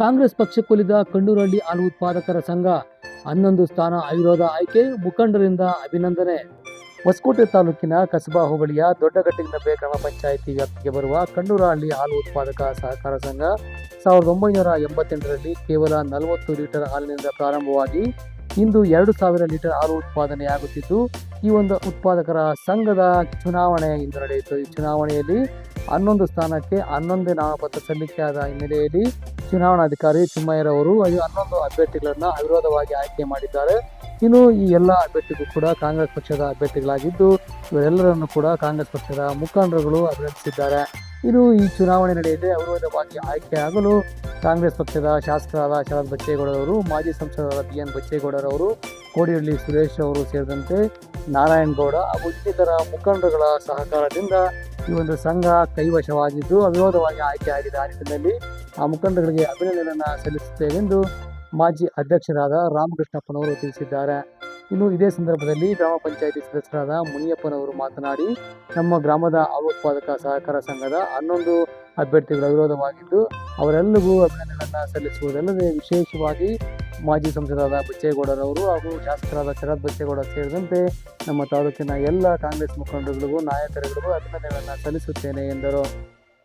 ಕಾಂಗ್ರೆಸ್ ಪಕ್ಷಕ್ಕೊಲಿದ ಕಣ್ಣೂರಳ್ಳಿ ಹಾಲು ಉತ್ಪಾದಕರ ಸಂಘ. ಹನ್ನೊಂದು ಸ್ಥಾನ ಅವಿರೋಧ ಆಯ್ಕೆ, ಮುಖಂಡರಿಂದ ಅಭಿನಂದನೆ. ಹೊಸಕೋಟೆ ತಾಲೂಕಿನ ಕಸಬಾ ಹೋಬಳಿಯ ದೊಡ್ಡಗಟ್ಟಿನಬೆ ಗ್ರಾಮ ಪಂಚಾಯಿತಿ ವ್ಯಾಪ್ತಿಗೆ ಬರುವ ಕಣ್ಣೂರಹಳ್ಳಿ ಹಾಲು ಉತ್ಪಾದಕ ಸಹಕಾರ ಸಂಘ, ಸಾವಿರದ ಒಂಬೈನೂರ ಎಂಬತ್ತೆಂಟರಲ್ಲಿ ಕೇವಲ ನಲವತ್ತು ಲೀಟರ್ ಹಾಲಿನಿಂದ ಪ್ರಾರಂಭವಾಗಿ ಇಂದು ಎರಡು ಸಾವಿರ ಲೀಟರ್ ಹಾಲು ಉತ್ಪಾದನೆಯಾಗುತ್ತಿದ್ದು, ಈ ಒಂದು ಉತ್ಪಾದಕರ ಸಂಘದ ಚುನಾವಣೆ ಇಂದು ನಡೆಯಿತು. ಈ ಚುನಾವಣೆಯಲ್ಲಿ ಹನ್ನೊಂದು ಸ್ಥಾನಕ್ಕೆ ಹನ್ನೊಂದೇ ನಾಮಪತ್ರ ಸಲ್ಲಿಕೆಯಾದ ಹಿನ್ನೆಲೆಯಲ್ಲಿ ಚುನಾವಣಾಧಿಕಾರಿ ತಿಮ್ಮಯ್ಯರವರು ಈ ಹನ್ನೊಂದು ಅಭ್ಯರ್ಥಿಗಳನ್ನು ಅವಿರೋಧವಾಗಿ ಆಯ್ಕೆ ಮಾಡಿದ್ದಾರೆ. ಇನ್ನು ಈ ಎಲ್ಲ ಅಭ್ಯರ್ಥಿಗಳು ಕೂಡ ಕಾಂಗ್ರೆಸ್ ಪಕ್ಷದ ಅಭ್ಯರ್ಥಿಗಳಾಗಿದ್ದು, ಇವರೆಲ್ಲರನ್ನು ಕೂಡ ಕಾಂಗ್ರೆಸ್ ಪಕ್ಷದ ಮುಖಂಡರುಗಳು ಅಭಿನಂದಿಸಿದ್ದಾರೆ. ಇನ್ನು ಈ ಚುನಾವಣೆ ನಡೆಯದೆ ಅವಿರೋಧವಾಗಿ ಆಯ್ಕೆಯಾಗಲು ಕಾಂಗ್ರೆಸ್ ಪಕ್ಷದ ಶಾಸಕರಾದ ಶರತ್ ಬಚ್ಚೇಗೌಡರವರು, ಮಾಜಿ ಸಂಸದರಾದ ಬಿ ಎನ್ ಬಚ್ಚೇಗೌಡರವರು, ಕೋಡಿಹಳ್ಳಿ ಸುರೇಶ್ ಅವರು ಸೇರಿದಂತೆ ನಾರಾಯಣಗೌಡ ಹಾಗೂ ಇನ್ನಿತರ ಮುಖಂಡರುಗಳ ಸಹಕಾರದಿಂದ ಈ ಒಂದು ಸಂಘ ಕೈವಶವಾಗಿದ್ದು, ಅವಿರೋಧವಾಗಿ ಆಯ್ಕೆಯಾಗಿದೆ ಆ ನಿಟ್ಟಿನಲ್ಲಿ ಆ ಮುಖಂಡರುಗಳಿಗೆ ಅಭಿನಂದನೆಯನ್ನು ಸಲ್ಲಿಸುತ್ತೇವೆಂದು ಮಾಜಿ ಅಧ್ಯಕ್ಷರಾದ ರಾಮಕೃಷ್ಣಪ್ಪನವರು ತಿಳಿಸಿದ್ದಾರೆ. ಇನ್ನು ಇದೇ ಸಂದರ್ಭದಲ್ಲಿ ಗ್ರಾಮ ಪಂಚಾಯಿತಿ ಸದಸ್ಯರಾದ ಮುನಿಯಪ್ಪನವರು ಮಾತನಾಡಿ, ನಮ್ಮ ಗ್ರಾಮದ ಹಾಲು ಉತ್ಪಾದಕ ಸಹಕಾರ ಸಂಘದ ಹನ್ನೊಂದು ಅಭ್ಯರ್ಥಿಗಳ ವಿರೋಧವಾಗಿದ್ದು, ಅವರೆಲ್ಲರಿಗೂ ಅಭಿನಂದನೆಗಳನ್ನು ಸಲ್ಲಿಸುವುದಲ್ಲದೆ ವಿಶೇಷವಾಗಿ ಮಾಜಿ ಸಂಸದರಾದ ಬಚ್ಚೇಗೌಡರವರು ಹಾಗೂ ಶಾಸಕರಾದ ಶರತ್ ಬಚ್ಚೇಗೌಡ ಸೇರಿದಂತೆ ನಮ್ಮ ತಾಲೂಕಿನ ಎಲ್ಲ ಕಾಂಗ್ರೆಸ್ ಮುಖಂಡರುಗಳಿಗೂ, ನಾಯಕರುಗಳಿಗೂ ಅಭಿನಂದನೆಗಳನ್ನು ಸಲ್ಲಿಸುತ್ತೇನೆ ಎಂದರು.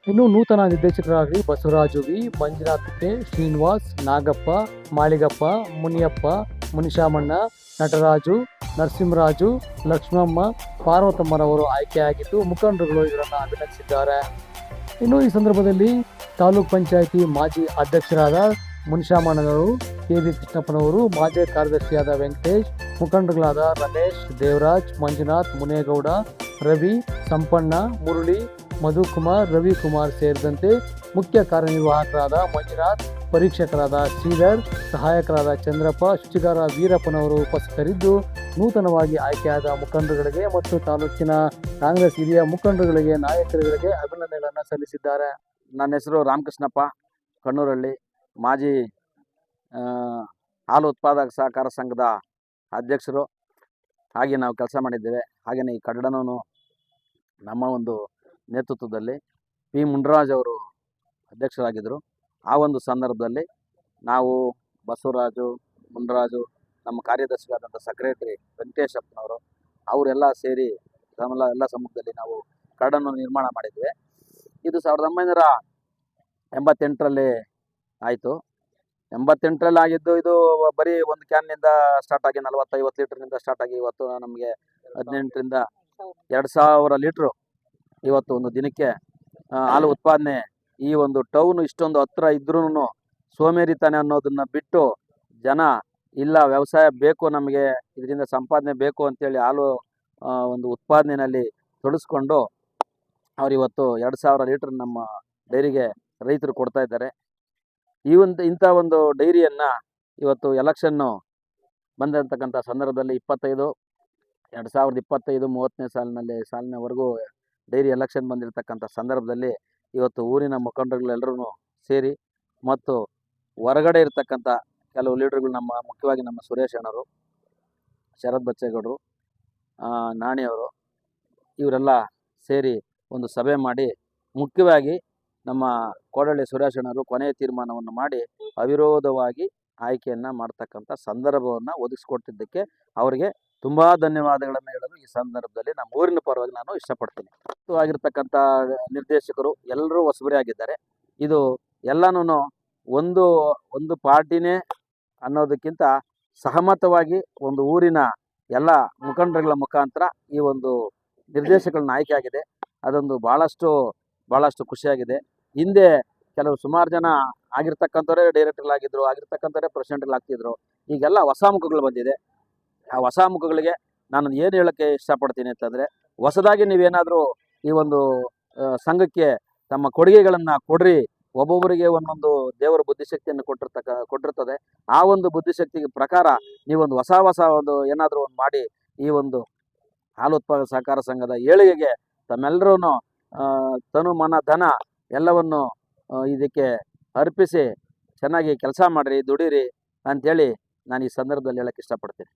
ಇನ್ನು ನೂತನ ನಿರ್ದೇಶಕರಾಗಿ ಬಸವರಾಜು ವಿ, ಮಂಜುನಾಥ್ ಕೆ, ಶ್ರೀನಿವಾಸ್, ನಾಗಪ್ಪ, ಮಾಳಿಗಪ್ಪ, ಮುನಿಯಪ್ಪ ಮುನಿಶಾಮಣ್ಣ, ನಟರಾಜು, ನರಸಿಂಹರಾಜು, ಲಕ್ಷ್ಮಮ್ಮ, ಪಾರ್ವತಮ್ಮನವರು ಆಯ್ಕೆಯಾಗಿದ್ದು ಮುಖಂಡರುಗಳು ಇವರನ್ನು ಅಭಿನಂದಿಸಿದ್ದಾರೆ. ಇನ್ನು ಈ ಸಂದರ್ಭದಲ್ಲಿ ತಾಲೂಕ್ ಪಂಚಾಯಿತಿ ಮಾಜಿ ಅಧ್ಯಕ್ಷರಾದ ಮುನಿಶಾಮಣ್ಣನವರು ಕೆ ವಿ ಕೃಷ್ಣಪ್ಪನವರು, ಮಾಜಿ ಕಾರ್ಯದರ್ಶಿಯಾದ ವೆಂಕಟೇಶ್, ಮುಖಂಡರುಗಳಾದ ರಮೇಶ್, ದೇವರಾಜ್, ಮಂಜುನಾಥ್, ಮುನೇಗೌಡ, ರವಿ, ಸಂಪಣ್ಣ, ಮುರುಳಿ, ಮಧುಕುಮಾರ್, ರವಿಕುಮಾರ್ ಸೇರಿದಂತೆ ಮುಖ್ಯ ಕಾರ್ಯನಿರ್ವಾಹಕರಾದ ಮಂಜುನಾಥ್, ಪರೀಕ್ಷಕರಾದ ಶ್ರೀಧರ್, ಸಹಾಯಕರಾದ ಚಂದ್ರಪ್ಪ, ಶುಚಿಗಾರ ವೀರಪ್ಪನವರು ಉಪಸ್ಥಿತರಿದ್ದು, ನೂತನವಾಗಿ ಆಯ್ಕೆಯಾದ ಮುಖಂಡರುಗಳಿಗೆ ಮತ್ತು ತಾಲೂಕಿನ ಕಾಂಗ್ರೆಸ್ ಹಿರಿಯ ಮುಖಂಡರುಗಳಿಗೆ ನಾಯಕರುಗಳಿಗೆ ಅಭಿನಂದನೆಗಳನ್ನು ಸಲ್ಲಿಸಿದ್ದಾರೆ. ನನ್ನ ಹೆಸರು ರಾಮಕೃಷ್ಣಪ್ಪ ಕಣ್ಣೂರಳ್ಳಿ ಮಾಜಿ ಹಾಲು ಉತ್ಪಾದಕ ಸಹಕಾರ ಸಂಘದ ಅಧ್ಯಕ್ಷರು. ಹಾಗೆ ನಾವು ಕೆಲಸ ಮಾಡಿದ್ದೇವೆ. ಹಾಗೆಯೇ ಈ ಕಟ್ಟಡನೂ ನಮ್ಮ ಒಂದು ನೇತೃತ್ವದಲ್ಲಿ ಪಿ. ಮುನ್ರಾಜ್ ಅವರು ಅಧ್ಯಕ್ಷರಾಗಿದ್ದರು. ಆ ಒಂದು ಸಂದರ್ಭದಲ್ಲಿ ನಾವು ಬಸವರಾಜು, ಮುನ್ರಾಜು, ನಮ್ಮ ಕಾರ್ಯದರ್ಶಿಯಾದಂಥ ಸೆಕ್ರೆಟರಿ ವೆಂಕಟೇಶಪ್ಪನವರು, ಅವರೆಲ್ಲ ಸೇರಿ ಎಲ್ಲ ಎಲ್ಲ ಸಮ್ಮುಖದಲ್ಲಿ ನಾವು ಕರಡನ್ನು ನಿರ್ಮಾಣ ಮಾಡಿದ್ವಿ. ಇದು ಸಾವಿರದ ಒಂಬೈನೂರ ಎಂಬತ್ತೆಂಟರಲ್ಲಿ ಆಯಿತು. ಎಂಬತ್ತೆಂಟರಲ್ಲಿ ಆಗಿದ್ದು ಇದು ಬರೀ ಒಂದು ಕ್ಯಾನ್ನಿಂದ ಸ್ಟಾರ್ಟ್ ಆಗಿ ನಲವತ್ತೈವತ್ತು ಲೀಟ್ರ್ನಿಂದ ಸ್ಟಾರ್ಟ್ ಆಗಿ ಇವತ್ತು ನಮಗೆ ಹದಿನೆಂಟರಿಂದ ಎರಡು ಸಾವಿರ ಲೀಟ್ರು ಇವತ್ತು ಒಂದು ದಿನಕ್ಕೆ ಹಾಲು ಉತ್ಪಾದನೆ ಈ ಒಂದು ಟೌನ್ ಇಷ್ಟೊಂದು ಹತ್ರ ಇದ್ರೂ ಸೋಮೇರಿತಾನೆ ಅನ್ನೋದನ್ನ ಬಿಟ್ಟು ಜನ, ಇಲ್ಲ ವ್ಯವಸಾಯ ಬೇಕು ನಮಗೆ, ಇದರಿಂದ ಸಂಪಾದನೆ ಬೇಕು ಅಂತೇಳಿ ಹಾಲು ಒಂದು ಉತ್ಪಾದನೆಯಲ್ಲಿ ತೊಡಸ್ಕೊಂಡು ಅವ್ರು ಇವತ್ತು ಎರಡು ಸಾವಿರ ಲೀಟರ್ ನಮ್ಮ ಡೈರಿಗೆ ರೈತರು ಕೊಡ್ತಾ ಇದ್ದಾರೆ. ಈ ಒಂದು, ಇಂಥ ಒಂದು ಡೈರಿಯನ್ನು ಇವತ್ತು ಎಲೆಕ್ಷನ್ನು ಬಂದಿರತಕ್ಕಂಥ ಸಂದರ್ಭದಲ್ಲಿ ಇಪ್ಪತ್ತೈದು, ಎರಡು ಸಾವಿರದ ಇಪ್ಪತ್ತೈದು, ಮೂವತ್ತನೇ ಸಾಲಿನಲ್ಲಿ, ಸಾಲಿನವರೆಗೂ ಡೈರಿ ಎಲೆಕ್ಷನ್ ಬಂದಿರತಕ್ಕಂಥ ಸಂದರ್ಭದಲ್ಲಿ ಇವತ್ತು ಊರಿನ ಮುಖಂಡರುಗಳೆಲ್ಲರೂ ಸೇರಿ ಮತ್ತು ಹೊರಗಡೆ ಇರತಕ್ಕಂಥ ಕೆಲವು ಲೀಡರ್ಗಳು ನಮ್ಮ, ಮುಖ್ಯವಾಗಿ ನಮ್ಮ ಸುರೇಶ್ ಅಣ್ಣವರು ಶರತ್ ಬಚ್ಚೇಗೌಡರು ನಾಣಿಯವರು ಇವರೆಲ್ಲ ಸೇರಿ ಒಂದು ಸಭೆ ಮಾಡಿ ಮುಖ್ಯವಾಗಿ ನಮ್ಮ ಕೋಡಳ್ಳಿ ಸುರೇಶ್ ಅಣ್ಣವರು ಕೊನೆಯ ತೀರ್ಮಾನವನ್ನು ಮಾಡಿ ಅವಿರೋಧವಾಗಿ ಆಯ್ಕೆಯನ್ನು ಮಾಡ್ತಕ್ಕಂಥ ಸಂದರ್ಭವನ್ನು ಒದಗಿಸ್ಕೊಟ್ಟಿದ್ದಕ್ಕೆ ಅವರಿಗೆ ತುಂಬ ಧನ್ಯವಾದಗಳನ್ನು ಹೇಳಲು ಈ ಸಂದರ್ಭದಲ್ಲಿ ನಮ್ಮ ಊರಿನ ಪರವಾಗಿ ನಾನು ಇಷ್ಟಪಡ್ತೀನಿ. ಆಗಿರ್ತಕ್ಕಂತ ನಿರ್ದೇಶಕರು ಎಲ್ಲರೂ ಹೊಸಬರೇ ಆಗಿದ್ದಾರೆ. ಇದು ಎಲ್ಲನೂ ಒಂದು ಒಂದು ಪಾರ್ಟಿನೇ ಅನ್ನೋದಕ್ಕಿಂತ ಸಹಮತವಾಗಿ ಒಂದು ಊರಿನ ಎಲ್ಲ ಮುಖಂಡರುಗಳ ಮುಖಾಂತರ ಈ ಒಂದು ನಿರ್ದೇಶಕಗಳನ್ನ ಆಯ್ಕೆ ಆಗಿದೆ. ಅದೊಂದು ಭಾಳಷ್ಟು ಭಾಳಷ್ಟು ಖುಷಿಯಾಗಿದೆ. ಹಿಂದೆ ಕೆಲವು ಸುಮಾರು ಜನ ಆಗಿರ್ತಕ್ಕಂಥವರೇ ಡೈರೆಕ್ಟರ್ಗಳಾಗಿದ್ದರು ಆಗಿರ್ತಕ್ಕಂಥವರೇ ಪ್ರೆಸಿಡೆಂಟ್ಗಳಾಗ್ತಿದ್ರು ಈಗೆಲ್ಲ ಹೊಸ ಮುಖಗಳು ಬಂದಿದೆ. ಆ ಹೊಸ ಮುಖಗಳಿಗೆ ನಾನು ಏನು ಹೇಳೋಕ್ಕೆ ಇಷ್ಟಪಡ್ತೀನಿ ಅಂತಂದರೆ ಹೊಸದಾಗಿ ನೀವೇನಾದರೂ ಈ ಒಂದು ಸಂಘಕ್ಕೆ ತಮ್ಮ ಕೊಡುಗೆಗಳನ್ನು ಕೊಡ್ರಿ. ಒಬ್ಬೊಬ್ಬರಿಗೆ ಒಂದೊಂದು ದೇವರ ಬುದ್ಧಿಶಕ್ತಿಯನ್ನು ಕೊಟ್ಟಿರ್ತಕ್ಕ, ಕೊಟ್ಟಿರ್ತದೆ. ಆ ಒಂದು ಬುದ್ಧಿಶಕ್ತಿಗೆ ಪ್ರಕಾರ ನೀವೊಂದು ಹೊಸ ಹೊಸ ಒಂದು ಏನಾದರೂ ಒಂದು ಮಾಡಿ ಈ ಒಂದು ಹಾಲು ಉತ್ಪಾದಕ ಸಹಕಾರ ಸಂಘದ ಏಳಿಗೆಗೆ ತಮ್ಮೆಲ್ಲರೂ ತನು ಮನ ಧನ ಎಲ್ಲವನ್ನು ಇದಕ್ಕೆ ಅರ್ಪಿಸಿ ಚೆನ್ನಾಗಿ ಕೆಲಸ ಮಾಡಿರಿ, ದುಡೀರಿ ಅಂಥೇಳಿ ನಾನು ಈ ಸಂದರ್ಭದಲ್ಲಿ ಹೇಳಕ್ಕೆ ಇಷ್ಟಪಡ್ತೀನಿ.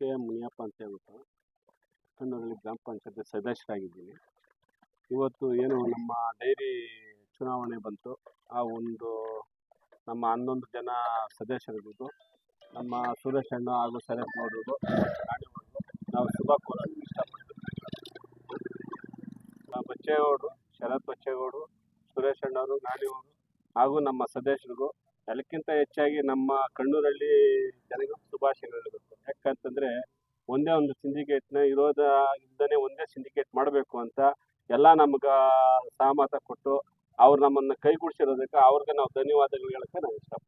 ಕೆ ಮುನಿಯಪ್ಪ ಅಂತ ಹೇಳ್ಬಿಟ್ಟು ಕಣ್ಣೂರಲ್ಲಿ ಗ್ರಾಮ ಪಂಚಾಯತ್ ಸದಸ್ಯರಾಗಿದ್ದೀನಿ. ಇವತ್ತು ಏನು ನಮ್ಮ ಡೈರಿ ಚುನಾವಣೆ ಬಂತು. ಆ ಒಂದು ನಮ್ಮ ಹನ್ನೊಂದು ಜನ ಸದಸ್ಯರಿರ್ಬೋದು. ನಮ್ಮ ಸುರೇಶ್ ಅಣ್ಣ ಹಾಗೂ ಸರೇಶ್ ನೋಡೋದು ನಾವು ಶುಭ ಕೋರಲು ಇಷ್ಟಪಡ್ತೀವಿ. ಬಚ್ಚೇಗೌಡರು, ಶರತ್ ಬಚ್ಚೇಗೌಡರು, ಸುರೇಶ್ ಅಣ್ಣವರು ನಾಡಿಯವರು ಹಾಗೂ ನಮ್ಮ ಸದಸ್ಯರಿಗೂ ಅದಕ್ಕಿಂತ ಹೆಚ್ಚಾಗಿ ನಮ್ಮ ಕಣ್ಣೂರಳ್ಳಿ ಜನಗಳು ಶುಭಾಶಯಗಳು. ಯಾಕಂತಂದ್ರೆ ಒಂದೇ ಒಂದು ಸಿಂಡಿಕೇಟ್ನ ಇರೋದ ಇಲ್ದನೆ ಒಂದೇ ಸಿಂಡಿಕೇಟ್ ಮಾಡಬೇಕು ಅಂತ ಎಲ್ಲ ನಮ್ಗ ಸಹಮತ ಕೊಟ್ಟು ಅವ್ರು ನಮ್ಮನ್ನ ಕೈಗೂಡಿಸಿರೋದಕ್ಕೆ ಅವ್ರಿಗೆ ನಾವು ಧನ್ಯವಾದಗಳು ಹೇಳಕ್ಕೆ ನಾವು ಇಷ್ಟ